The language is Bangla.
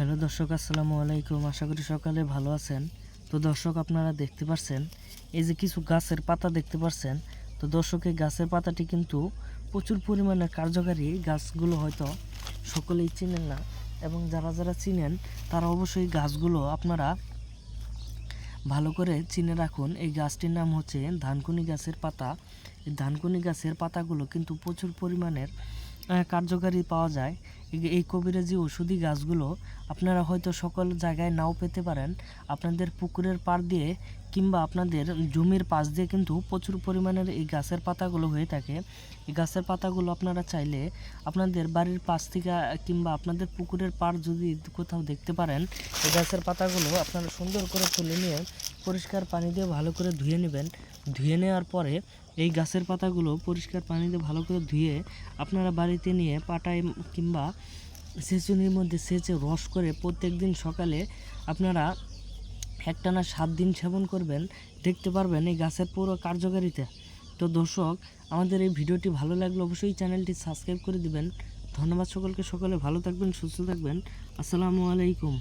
হ্যালো দর্শক, আসসালামু আলাইকুম। আশা করি সকালে ভালো আছেন। তো দর্শক, আপনারা দেখতে পাচ্ছেন এই যে কিছু গাছের পাতা দেখতে পাচ্ছেন তো দর্শক, এই গাছের পাতাটি কিন্তু প্রচুর পরিমাণে কার্যকারী। গাছগুলো হয়তো সকলেই চিনেন না এবং যারা যারা চিনেন, তারা অবশ্যই গাছগুলো আপনারা ভালো করে চিনে রাখুন। এই গাছটির নাম হচ্ছে ধানকুনি গাছের পাতা। এই ধানকুনি গাছের পাতাগুলো কিন্তু প্রচুর পরিমাণের কার্যকারী পাওয়া যায়। এই- কবিরাজি ওষুধি গাছগুলো আপনারা হয়তো সকল জায়গায় নাও পেতে পারেন। আপনাদের পুকুরের পাড় দিয়ে কিংবা আপনাদের জমির পাশ দিয়ে কিন্তু প্রচুর পরিমাণের এই গাছের পাতাগুলো হয়ে থাকে। এই গাছের পাতাগুলো আপনারা চাইলে আপনাদের বাড়ির পাশ থেকে, কিংবা আপনাদের পুকুরের পাড় যদি কোথাও দেখতে পারেন, এই গাছের পাতাগুলো আপনারা সুন্দর করে তুলে নিয়ে পরিষ্কার পানি দিয়ে ভালো করে ধুয়ে নেবেন। ধুয়ে নেওয়ার পরে এই গাছের পাতাগুলো পরিষ্কার পানিতে ভালো করে ধুয়ে আপনারা বাড়িতে নিয়ে পাটায় কিংবা সেচুনির মধ্যে সেচে রস করে প্রত্যেক দিন সকালে আপনারা একটানা সাত দিন সেবন করবেন, দেখতে পারবেন এই গাছের পুরো কার্যকারিতা। তো দর্শক, আমাদের এই ভিডিওটি ভালো লাগলে অবশ্যই চ্যানেলটি সাবস্ক্রাইব করে দিবেন। ধন্যবাদ সকলকে, সকলে ভালো থাকবেন, সুস্থ থাকবেন। আসসালামু আলাইকুম।